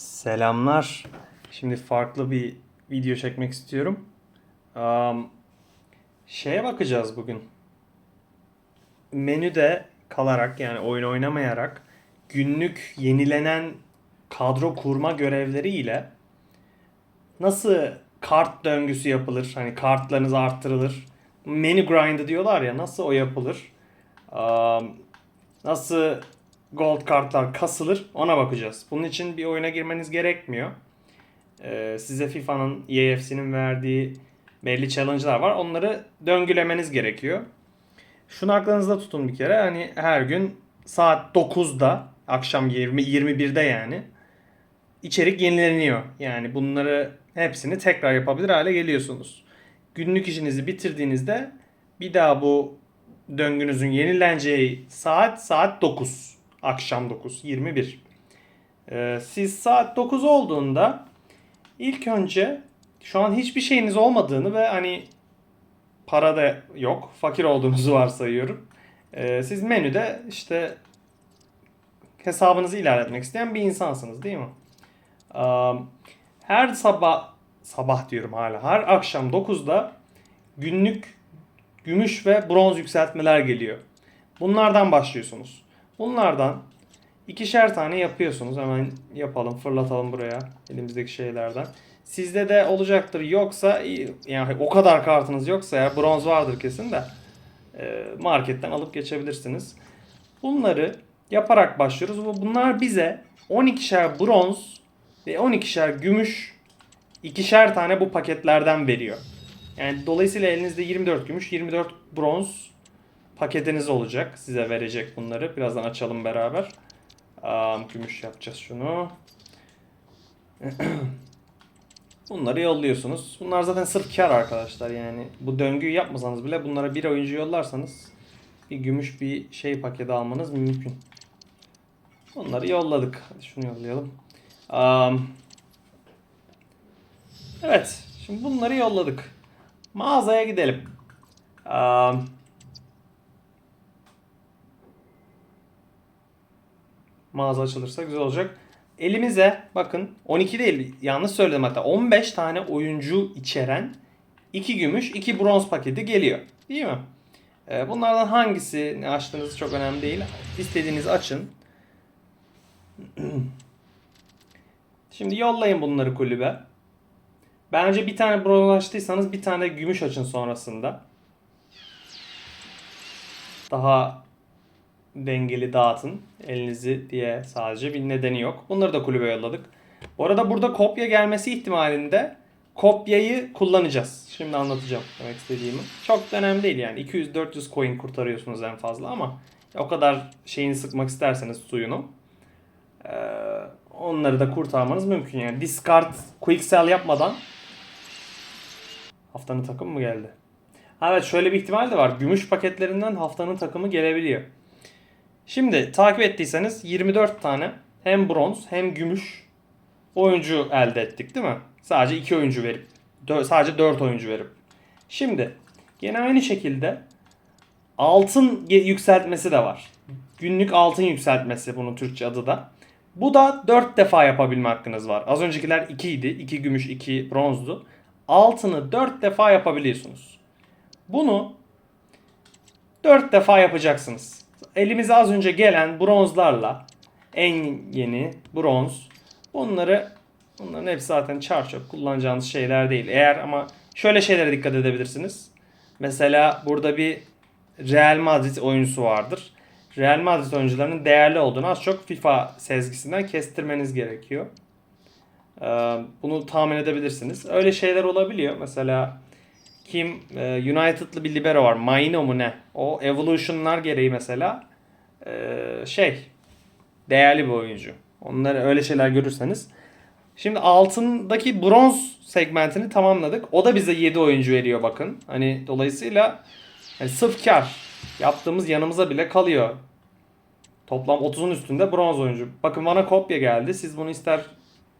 Selamlar. Şimdi farklı bir video çekmek istiyorum. Am, şeye bakacağız bugün. Menüde kalarak yani oyun oynamayarak günlük yenilenen kadro kurma görevleriyle nasıl kart döngüsü yapılır? Hani kartlarınız arttırılır. Menü grind'ı diyorlar ya nasıl o yapılır? Am, nasıl gold kartlar kasılır ona bakacağız. Bunun için bir oyuna girmeniz gerekmiyor. Ee, size FIFA'nın, EAFC'nin verdiği belli challenge'lar var. Onları döngülemeniz gerekiyor. Şunu aklınızda tutun bir kere. Hani her gün saat 9'da akşam 20 21'de yani içerik yenileniyor. Yani bunları hepsini tekrar yapabilir hale geliyorsunuz. Günlük işinizi bitirdiğinizde bir daha bu döngünüzün yenileneceği saat saat 9. Akşam 9, 21. Ee, siz saat 9 olduğunda ilk önce şu an hiçbir şeyiniz olmadığını ve hani para da yok, fakir olduğunuzu varsayıyorum. Ee, siz menüde işte hesabınızı ilerletmek isteyen bir insansınız değil mi? Her sabah, sabah diyorum hala, her akşam 9'da günlük gümüş ve bronz yükseltmeler geliyor. Bunlardan başlıyorsunuz. Bunlardan ikişer tane yapıyorsunuz. Hemen yapalım, fırlatalım buraya elimizdeki şeylerden. Sizde de olacaktır. Yoksa yani o kadar kartınız yoksa ya bronz vardır kesin de e, marketten alıp geçebilirsiniz. Bunları yaparak başlıyoruz. Bu Bunlar bize 12'şer bronz ve 12'şer gümüş ikişer tane bu paketlerden veriyor. Yani dolayısıyla elinizde 24 gümüş, 24 bronz paketiniz olacak. Size verecek bunları. Birazdan açalım beraber. Um, gümüş yapacağız şunu. Bunları yolluyorsunuz. Bunlar zaten sırf kar arkadaşlar yani. Bu döngüyü yapmasanız bile bunlara bir oyuncu yollarsanız bir gümüş bir şey paketi almanız mümkün. Bunları yolladık. Hadi şunu yollayalım. Um, evet. Şimdi bunları yolladık. Mağazaya gidelim. Um, mağaza açılırsa güzel olacak. Elimize bakın 12 değil yanlış söyledim hatta 15 tane oyuncu içeren 2 gümüş 2 bronz paketi geliyor. Değil mi? Ee, bunlardan hangisi açtığınız çok önemli değil. İstediğinizi açın. Şimdi yollayın bunları kulübe. Bence bir tane bronz açtıysanız bir tane gümüş açın sonrasında. Daha dengeli dağıtın elinizi diye sadece bir nedeni yok. Bunları da kulübe yolladık. Bu arada burada kopya gelmesi ihtimalinde kopyayı kullanacağız. Şimdi anlatacağım demek istediğimi. Çok da önemli değil yani 200-400 coin kurtarıyorsunuz en fazla ama o kadar şeyini sıkmak isterseniz suyunu onları da kurtarmanız mümkün yani. Discard, quick sell yapmadan haftanın takımı mı geldi? Evet şöyle bir ihtimal de var. Gümüş paketlerinden haftanın takımı gelebiliyor. Şimdi takip ettiyseniz 24 tane hem bronz hem gümüş oyuncu elde ettik değil mi? Sadece 2 oyuncu verip sadece 4 oyuncu verip. Şimdi yine aynı şekilde altın yükseltmesi de var. Günlük altın yükseltmesi bunun Türkçe adı da. Bu da 4 defa yapabilme hakkınız var. Az öncekiler 2 idi. 2 gümüş, 2 bronzdu. Altını 4 defa yapabiliyorsunuz. Bunu 4 defa yapacaksınız. Elimize az önce gelen bronzlarla en yeni bronz bunları bunların hepsi zaten çarçöp kullanacağınız şeyler değil. Eğer ama şöyle şeylere dikkat edebilirsiniz. Mesela burada bir Real Madrid oyuncusu vardır. Real Madrid oyuncularının değerli olduğunu az çok FIFA sezgisinden kestirmeniz gerekiyor. Ee, Bunu tahmin edebilirsiniz. Öyle şeyler olabiliyor. Mesela kim e, United'lı bir libero var. Maino mu ne? O evolution'lar gereği mesela e, şey değerli bir oyuncu. Onları öyle şeyler görürseniz. Şimdi altındaki bronz segmentini tamamladık. O da bize 7 oyuncu veriyor bakın. Hani dolayısıyla yani sırf kar yaptığımız yanımıza bile kalıyor. Toplam 30'un üstünde bronz oyuncu. Bakın bana kopya geldi. Siz bunu ister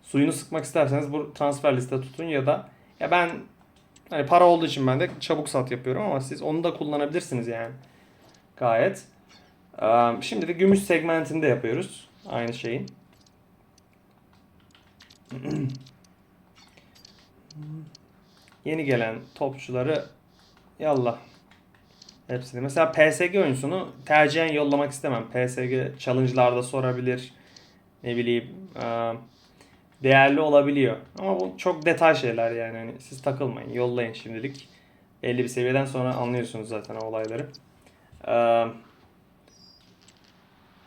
suyunu sıkmak isterseniz bu transfer liste tutun ya da ya ben Hani para olduğu için ben de çabuk sat yapıyorum ama siz onu da kullanabilirsiniz yani. Gayet. Şimdi de gümüş segmentinde yapıyoruz. Aynı şeyin. Yeni gelen topçuları yallah. Hepsini. Mesela PSG oyuncusunu tercihen yollamak istemem. PSG challenge'larda sorabilir. Ne bileyim. Değerli olabiliyor. Ama bu çok detay şeyler yani. Hani siz takılmayın. Yollayın şimdilik. Belli bir seviyeden sonra anlıyorsunuz zaten o olayları. Eee,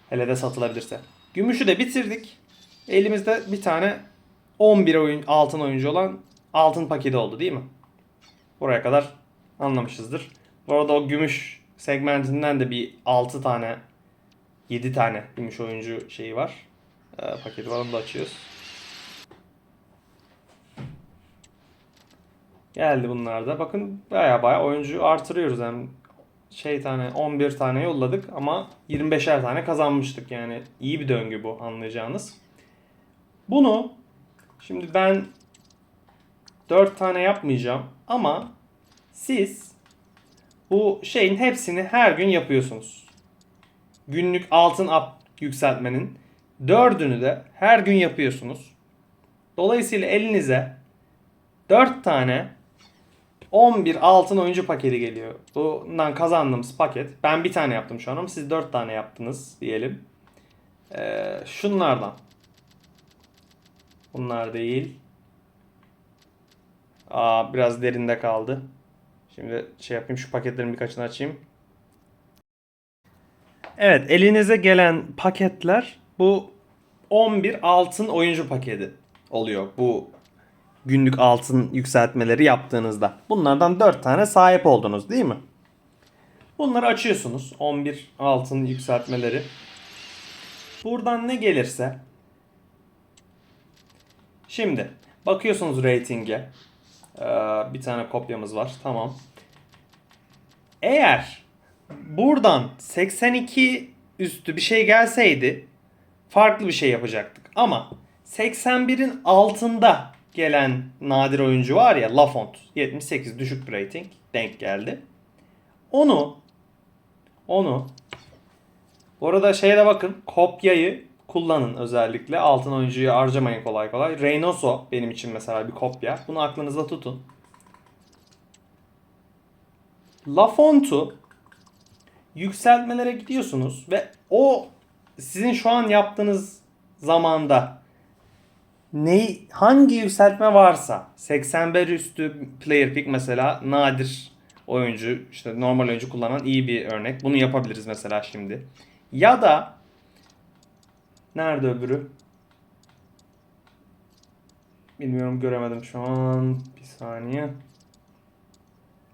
hele de satılabilirse. Gümüşü de bitirdik. Elimizde bir tane 11 oyun altın oyuncu olan altın paketi oldu değil mi? Buraya kadar anlamışızdır. Bu arada o gümüş segmentinden de bir 6 tane 7 tane gümüş oyuncu şeyi var. Ee, paketi var onu da açıyoruz. Geldi bunlar da. Bakın baya baya oyuncu artırıyoruz. Hem şey tane 11 tane yolladık ama 25'er tane kazanmıştık. Yani iyi bir döngü bu anlayacağınız. Bunu şimdi ben 4 tane yapmayacağım ama siz bu şeyin hepsini her gün yapıyorsunuz. Günlük altın up yükseltmenin dördünü de her gün yapıyorsunuz. Dolayısıyla elinize 4 tane 11 altın oyuncu paketi geliyor. Bundan kazandığımız paket. Ben bir tane yaptım şu an ama siz 4 tane yaptınız diyelim. Ee, şunlardan. Bunlar değil. Aa, biraz derinde kaldı. Şimdi şey yapayım şu paketlerin birkaçını açayım. Evet elinize gelen paketler bu 11 altın oyuncu paketi oluyor. Bu günlük altın yükseltmeleri yaptığınızda. Bunlardan 4 tane sahip oldunuz değil mi? Bunları açıyorsunuz. 11 altın yükseltmeleri. Buradan ne gelirse Şimdi bakıyorsunuz ratinge. Ee, bir tane kopyamız var. Tamam. Eğer buradan 82 üstü bir şey gelseydi farklı bir şey yapacaktık. Ama 81'in altında gelen nadir oyuncu var ya Lafont 78 düşük bir rating denk geldi. Onu onu bu arada şeye de bakın kopyayı kullanın özellikle. Altın oyuncuyu harcamayın kolay kolay. Reynoso benim için mesela bir kopya. Bunu aklınızda tutun. Lafont'u yükseltmelere gidiyorsunuz ve o sizin şu an yaptığınız zamanda ne hangi yükseltme varsa 81 üstü player pick mesela nadir oyuncu işte normal oyuncu kullanan iyi bir örnek. Bunu yapabiliriz mesela şimdi. Ya da nerede öbürü? Bilmiyorum göremedim şu an. Bir saniye.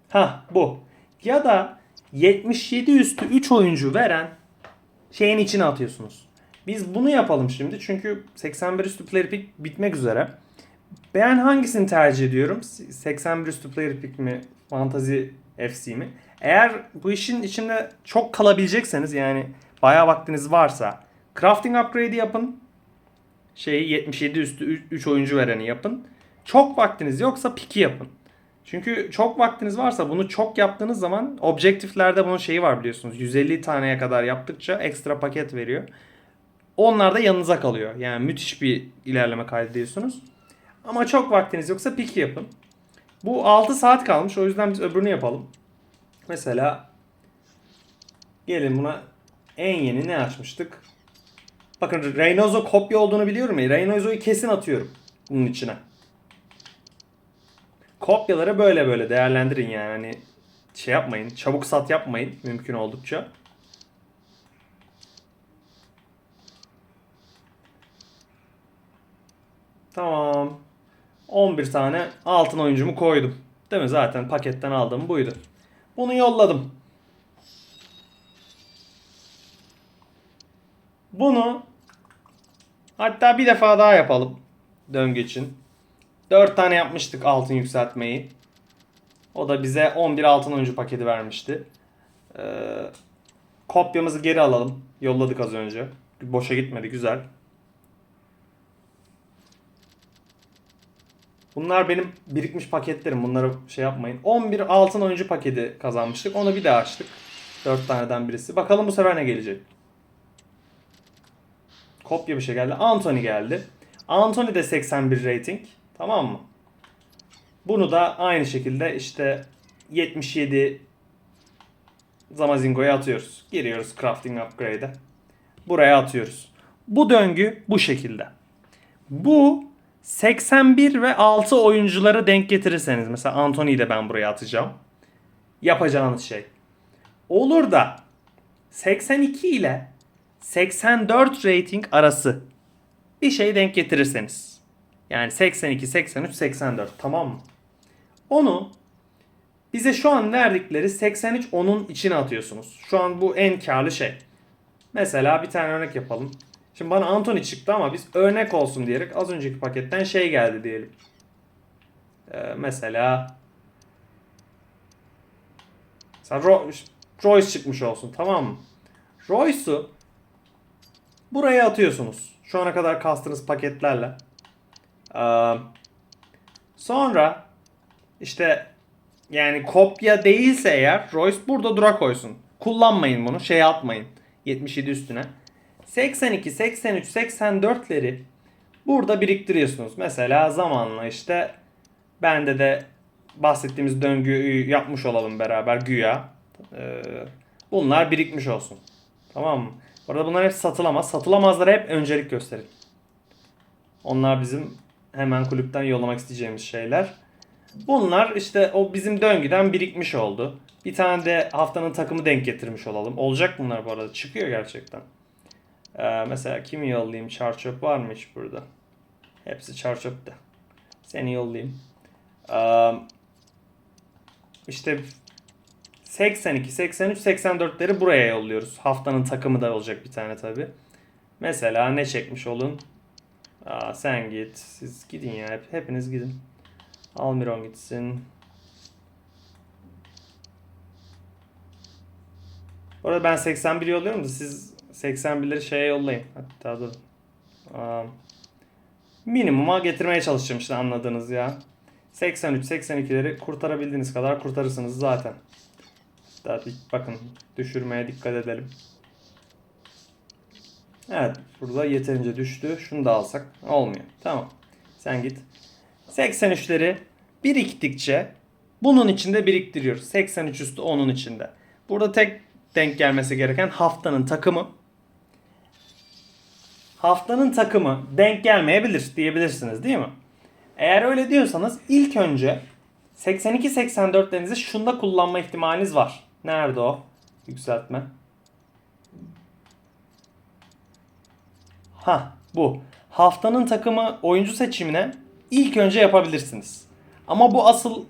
Ha bu. Ya da 77 üstü 3 oyuncu veren şeyin içine atıyorsunuz. Biz bunu yapalım şimdi çünkü 81 üstü player pick bitmek üzere. Ben hangisini tercih ediyorum? 81 üstü player pick mi? Fantasy FC mi? Eğer bu işin içinde çok kalabilecekseniz yani bayağı vaktiniz varsa crafting upgrade'i yapın. Şeyi 77 üstü 3 oyuncu vereni yapın. Çok vaktiniz yoksa piki yapın. Çünkü çok vaktiniz varsa bunu çok yaptığınız zaman objektiflerde bunun şeyi var biliyorsunuz. 150 taneye kadar yaptıkça ekstra paket veriyor. Onlar da yanınıza kalıyor. Yani müthiş bir ilerleme kaydediyorsunuz. Ama çok vaktiniz yoksa piki yapın. Bu 6 saat kalmış. O yüzden biz öbürünü yapalım. Mesela gelin buna en yeni ne açmıştık? Bakın Reynoso kopya olduğunu biliyorum ya. Reynoso'yu kesin atıyorum bunun içine. Kopyaları böyle böyle değerlendirin yani. Hani şey yapmayın. Çabuk sat yapmayın mümkün oldukça. Tamam. 11 tane altın oyuncumu koydum. Değil mi? Zaten paketten aldığım buydu. Bunu yolladım. Bunu hatta bir defa daha yapalım. Döngü için. 4 tane yapmıştık altın yükseltmeyi. O da bize 11 altın oyuncu paketi vermişti. Ee, kopyamızı geri alalım. Yolladık az önce. Boşa gitmedi güzel. Bunlar benim birikmiş paketlerim. Bunları şey yapmayın. 11 altın oyuncu paketi kazanmıştık. Onu bir daha açtık. 4 taneden birisi. Bakalım bu sefer ne gelecek. Kopya bir şey geldi. Anthony geldi. Anthony de 81 rating. Tamam mı? Bunu da aynı şekilde işte 77 Zamazingo'ya atıyoruz. Giriyoruz crafting upgrade'e. Buraya atıyoruz. Bu döngü bu şekilde. Bu 81 ve 6 oyuncuları denk getirirseniz mesela Anthony'yi de ben buraya atacağım. Yapacağınız şey. Olur da 82 ile 84 rating arası bir şey denk getirirseniz. Yani 82, 83, 84 tamam mı? Onu bize şu an verdikleri 83 onun içine atıyorsunuz. Şu an bu en karlı şey. Mesela bir tane örnek yapalım. Şimdi bana Anthony çıktı ama biz örnek olsun diyerek az önceki paketten şey geldi diyelim. Ee, mesela mesela Ro- Royce çıkmış olsun tamam mı? Royce'u buraya atıyorsunuz. Şu ana kadar kastığınız paketlerle. Ee, sonra işte yani kopya değilse eğer Royce burada dura koysun. Kullanmayın bunu. Şey atmayın. 77 üstüne. 82, 83, 84'leri burada biriktiriyorsunuz. Mesela zamanla işte bende de bahsettiğimiz döngüyü yapmış olalım beraber güya. Ee, bunlar birikmiş olsun. Tamam mı? Orada bunlar hep satılamaz. Satılamazlara hep öncelik gösterin. Onlar bizim hemen kulüpten yollamak isteyeceğimiz şeyler. Bunlar işte o bizim döngüden birikmiş oldu. Bir tane de haftanın takımı denk getirmiş olalım. Olacak bunlar bu arada. Çıkıyor gerçekten. Ee, mesela kimi yollayayım? Çarçöp var mı hiç burada? Hepsi çarçöpte. Seni yollayayım. Ee, işte 82, 83, 84'leri buraya yolluyoruz. Haftanın takımı da olacak bir tane tabi. Mesela ne çekmiş olun? Aa, sen git. Siz gidin ya. Hep, hepiniz gidin. Almiron gitsin. Bu arada ben 81 yolluyorum da siz 81'leri şeye yollayın. Hatta dur. Aa, minimuma getirmeye çalışacağım işte anladınız ya. 83, 82'leri kurtarabildiğiniz kadar kurtarırsınız zaten. Hatta bakın düşürmeye dikkat edelim. Evet burada yeterince düştü. Şunu da alsak olmuyor. Tamam. Sen git. 83'leri biriktikçe bunun içinde biriktiriyoruz. 83 üstü onun içinde. Burada tek denk gelmesi gereken haftanın takımı. Haftanın takımı denk gelmeyebilir diyebilirsiniz değil mi? Eğer öyle diyorsanız ilk önce 82-84'lerinizi şunda kullanma ihtimaliniz var. Nerede o? Yükseltme. Ha bu. Haftanın takımı oyuncu seçimine ilk önce yapabilirsiniz. Ama bu asıl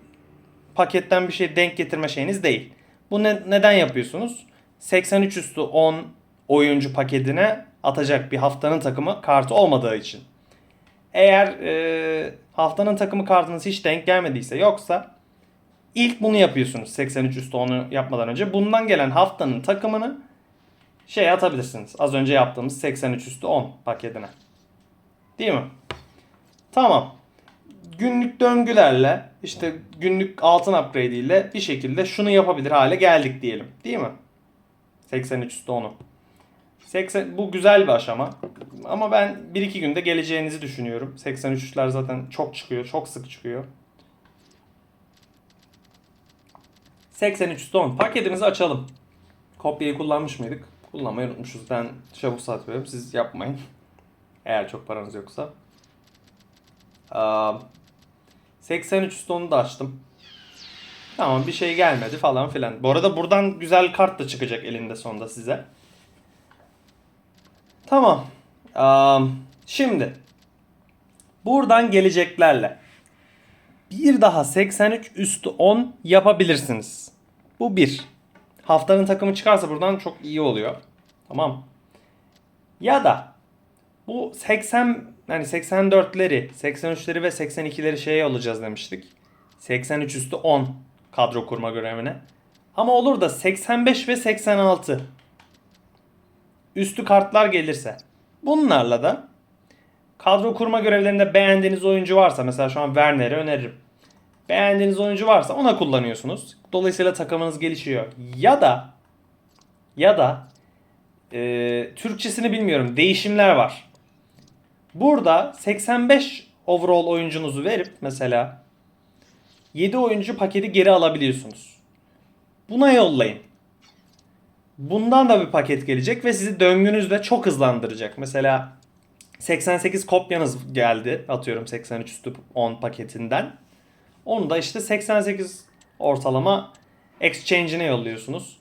paketten bir şey denk getirme şeyiniz değil. Bu ne, neden yapıyorsunuz? 83 üstü 10 oyuncu paketine atacak bir haftanın takımı kartı olmadığı için. Eğer e, haftanın takımı kartınız hiç denk gelmediyse yoksa ilk bunu yapıyorsunuz 83 üstü 10'u yapmadan önce. Bundan gelen haftanın takımını şey atabilirsiniz. Az önce yaptığımız 83 üstü 10 paketine. Değil mi? Tamam. Günlük döngülerle işte günlük altın upgrade ile bir şekilde şunu yapabilir hale geldik diyelim. Değil mi? 83 üstü 10'u. 80, bu güzel bir aşama. Ama ben 1-2 günde geleceğinizi düşünüyorum. 83'ler zaten çok çıkıyor. Çok sık çıkıyor. 83 üstü 10. Paketimizi açalım. Kopyayı kullanmış mıydık? Kullanmayı unutmuşuz. Ben çabuk satıyorum. Siz yapmayın. Eğer çok paranız yoksa. Aa, 83 üstü onu da açtım. Tamam bir şey gelmedi falan filan. Bu arada buradan güzel kart da çıkacak elinde sonunda size. Tamam. Aa, şimdi buradan geleceklerle bir daha 83 üstü 10 yapabilirsiniz. Bu bir. Haftanın takımı çıkarsa buradan çok iyi oluyor. Tamam. Ya da bu 80 yani 84'leri, 83'leri ve 82'leri şeye olacağız demiştik. 83 üstü 10 kadro kurma görevine. Ama olur da 85 ve 86 üstü kartlar gelirse bunlarla da kadro kurma görevlerinde beğendiğiniz oyuncu varsa mesela şu an Werner'i öneririm. Beğendiğiniz oyuncu varsa ona kullanıyorsunuz. Dolayısıyla takımınız gelişiyor. Ya da ya da e, Türkçesini bilmiyorum. Değişimler var. Burada 85 overall oyuncunuzu verip mesela 7 oyuncu paketi geri alabiliyorsunuz. Buna yollayın. Bundan da bir paket gelecek ve sizi döngünüzde çok hızlandıracak. Mesela 88 kopyanız geldi. Atıyorum 83 üstü 10 paketinden. Onu da işte 88 ortalama exchange'ine yolluyorsunuz.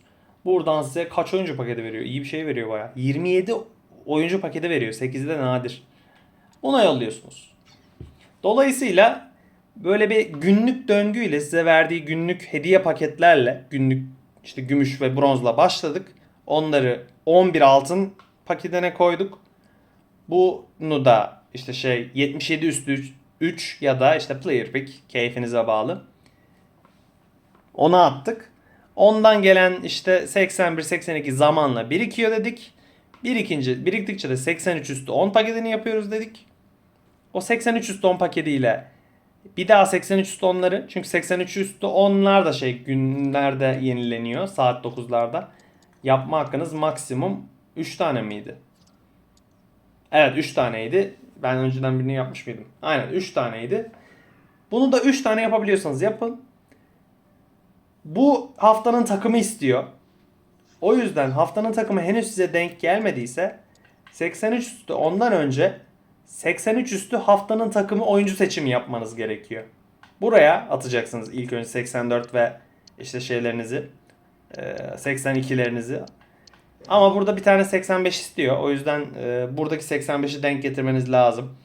Buradan size kaç oyuncu paketi veriyor? İyi bir şey veriyor baya. 27 oyuncu paketi veriyor. 8'i de nadir. Ona yolluyorsunuz. Dolayısıyla böyle bir günlük döngüyle size verdiği günlük hediye paketlerle günlük işte gümüş ve bronzla başladık. Onları 11 altın paketine koyduk. Bunu da işte şey 77 üstü 3 ya da işte player pick keyfinize bağlı. Ona attık. Ondan gelen işte 81-82 zamanla birikiyor dedik. Birikince, biriktikçe de 83 üstü 10 paketini yapıyoruz dedik. O 83 üstü 10 paketiyle bir daha 83 üstü 10'ları çünkü 83 üstü 10'lar da şey günlerde yenileniyor saat 9'larda. Yapma hakkınız maksimum 3 tane miydi? Evet 3 taneydi. Ben önceden birini yapmış mıydım? Aynen 3 taneydi. Bunu da 3 tane yapabiliyorsanız yapın. Bu haftanın takımı istiyor. O yüzden haftanın takımı henüz size denk gelmediyse 83 üstü ondan önce 83 üstü haftanın takımı oyuncu seçimi yapmanız gerekiyor. Buraya atacaksınız ilk önce 84 ve işte şeylerinizi e, 82'lerinizi. Ama burada bir tane 85 istiyor. O yüzden e, buradaki 85'i denk getirmeniz lazım.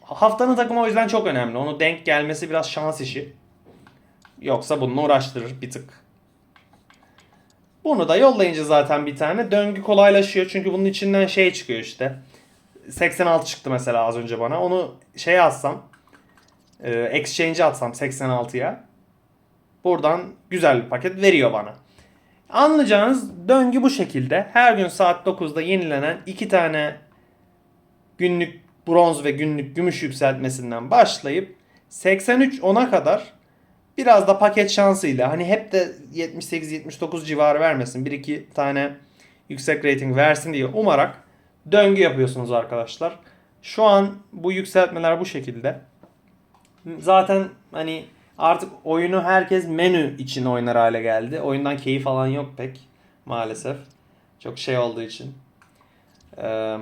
Haftanın takımı o yüzden çok önemli. Onu denk gelmesi biraz şans işi. Yoksa bununla uğraştırır bir tık. Bunu da yollayınca zaten bir tane döngü kolaylaşıyor. Çünkü bunun içinden şey çıkıyor işte. 86 çıktı mesela az önce bana. Onu şeye atsam, e, exchange'e atsam 86'ya. Buradan güzel bir paket veriyor bana. Anlayacağınız döngü bu şekilde. Her gün saat 9'da yenilenen iki tane günlük bronz ve günlük gümüş yükseltmesinden başlayıp 83 10'a kadar biraz da paket şansıyla hani hep de 78-79 civarı vermesin. Bir iki tane yüksek rating versin diye umarak döngü yapıyorsunuz arkadaşlar. Şu an bu yükseltmeler bu şekilde. Zaten hani artık oyunu herkes menü için oynar hale geldi. Oyundan keyif alan yok pek maalesef. Çok şey olduğu için. Ee,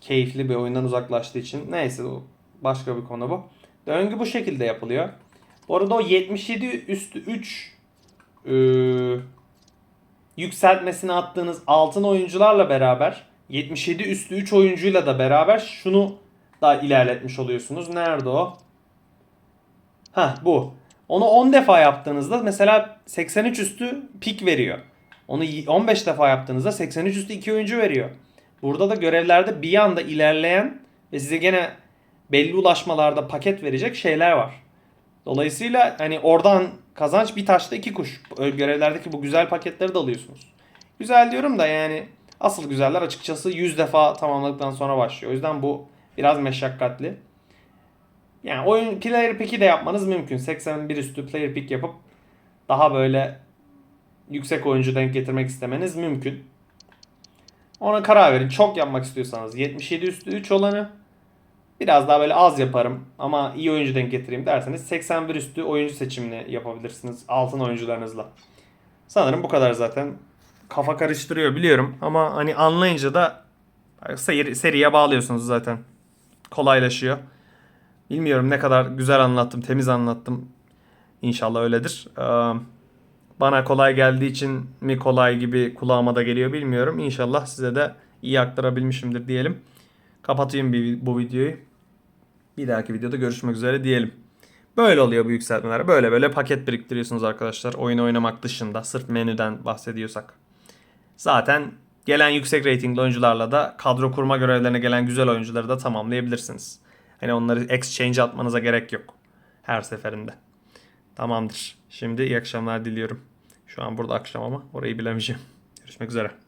keyifli bir oyundan uzaklaştığı için. Neyse başka bir konu bu. Döngü bu şekilde yapılıyor. Bu arada o 77 üstü 3 e, yükseltmesini attığınız altın oyuncularla beraber 77 üstü 3 oyuncuyla da beraber şunu da ilerletmiş oluyorsunuz. Nerede o? Ha bu. Onu 10 defa yaptığınızda mesela 83 üstü pik veriyor. Onu 15 defa yaptığınızda 83 üstü 2 oyuncu veriyor. Burada da görevlerde bir anda ilerleyen ve size gene belli ulaşmalarda paket verecek şeyler var. Dolayısıyla hani oradan kazanç bir taşta iki kuş. Görevlerdeki bu güzel paketleri de alıyorsunuz. Güzel diyorum da yani asıl güzeller açıkçası 100 defa tamamladıktan sonra başlıyor. O yüzden bu biraz meşakkatli. Yani oyun player pick'i de yapmanız mümkün. 81 üstü player pick yapıp daha böyle yüksek oyuncu denk getirmek istemeniz mümkün. Ona karar verin. Çok yapmak istiyorsanız 77 üstü 3 olanı biraz daha böyle az yaparım ama iyi oyuncu denk getireyim derseniz 81 üstü oyuncu seçimini yapabilirsiniz altın oyuncularınızla. Sanırım bu kadar zaten. Kafa karıştırıyor biliyorum ama hani anlayınca da seri, seriye bağlıyorsunuz zaten. Kolaylaşıyor. Bilmiyorum ne kadar güzel anlattım, temiz anlattım. İnşallah öyledir. Bana kolay geldiği için mi kolay gibi kulağıma da geliyor bilmiyorum. İnşallah size de iyi aktarabilmişimdir diyelim. Kapatayım bir, bu videoyu. Bir dahaki videoda görüşmek üzere diyelim. Böyle oluyor bu yükseltmeler. Böyle böyle paket biriktiriyorsunuz arkadaşlar. Oyun oynamak dışında sırf menüden bahsediyorsak. Zaten gelen yüksek ratingli oyuncularla da kadro kurma görevlerine gelen güzel oyuncuları da tamamlayabilirsiniz. Hani onları exchange atmanıza gerek yok. Her seferinde. Tamamdır. Şimdi iyi akşamlar diliyorum. Şu an burada akşam ama orayı bilemeyeceğim. Görüşmek üzere.